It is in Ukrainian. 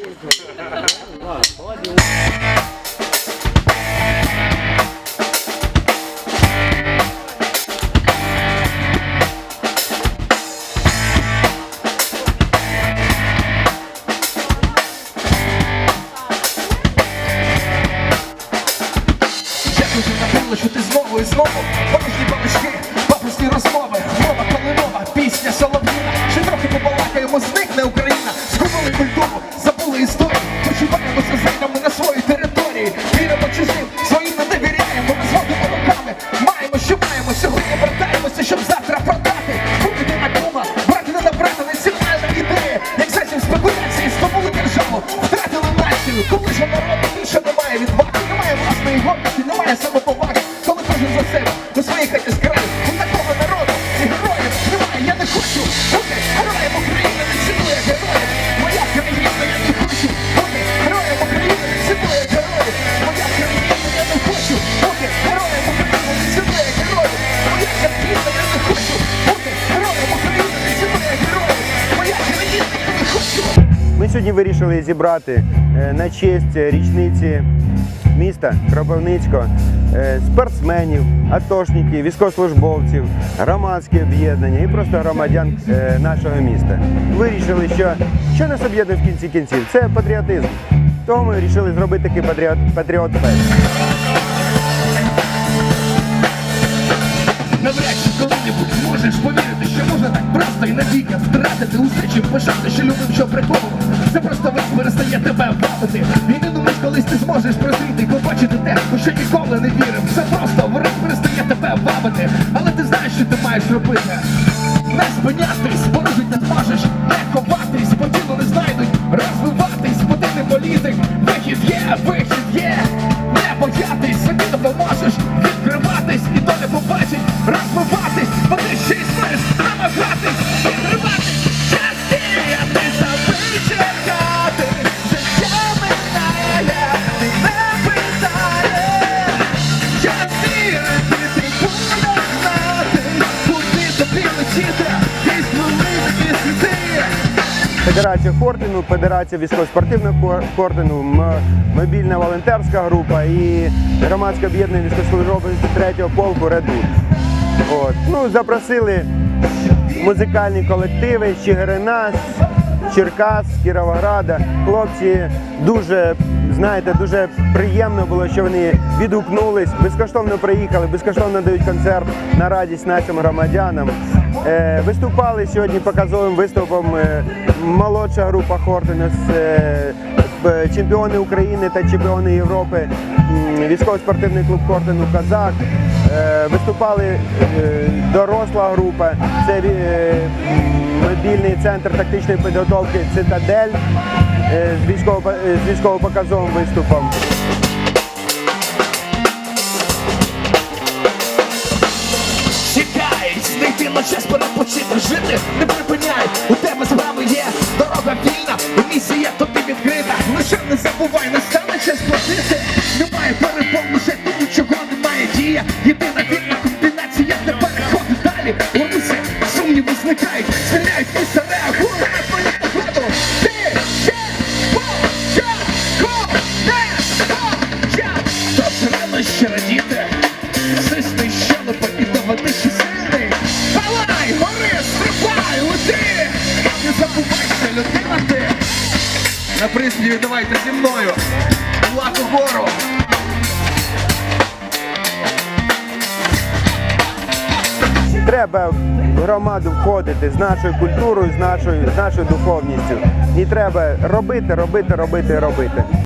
Що ти знову і знову Порожні балачки, пафосні розмови Мова калинова, пісня солов'їна. Ще трохи побалакаємо, зникне відваги Немає власної гордості, немає самоповаги Коли кожен за себе, до своєї хаті з краю У такого народу героїв немає Я не хочу бути героєм України Не цінує Моя країна, я не хочу бути героєм України Не цінує Моя країна, я не хочу бути героєм України Не цінує Моя країна, я не хочу бути героєм України Не цінує Моя країна, Ми сьогодні вирішили зібрати е, на честь річниці міста Кропивницького е, спортсменів, атошників, військовослужбовців, громадське об'єднання і просто громадян е, нашого міста. Вирішили, що, що нас об'єднує в кінці кінців? Це патріотизм. Тому ми вирішили зробити такий патріот, патріот фест. Навряд чи коли-небудь зможеш повірити, що можна так просто і навіки втратити усе, чим пишати, що любив, що приховував. Це просто весь перестає тебе бавити. І не думаєш, колись ти зможеш прозріти тебе. Але ти знаєш, що ти маєш робити. Не спинятись, порожить не зможеш, не ховатись, по ділу не знайдуть, розвиватись, бо ти не політик. Вихід є, вихід Федерація Хортину, Федерація військово-спортивного хор- мобільна волонтерська група і громадське об'єднання військовослужбовців 3-го полку Редут. От. Ну, запросили музикальні колективи Чигирина, Черкас, Кіровограда. Хлопці дуже, знаєте, дуже приємно було, що вони відгукнулись, безкоштовно приїхали, безкоштовно дають концерт на радість нашим громадянам. Е, виступали сьогодні показовим виступом е, молодша група е, чемпіони України та чемпіони Європи, військово-спортивний клуб Хортину Казак. Е, Виступали доросла група, це мобільний центр тактичної підготовки Цитадель з військово-показовим виступом. Знайти на час перепочити, жити не припиняй, у тебе справи є, дорога вільна, місія тобі відкрита. Лише не забувай, настане На давайте зі мною. Кулак гору. Треба в громаду входити з нашою культурою, з нашою, з нашою духовністю. І треба робити, робити, робити, робити.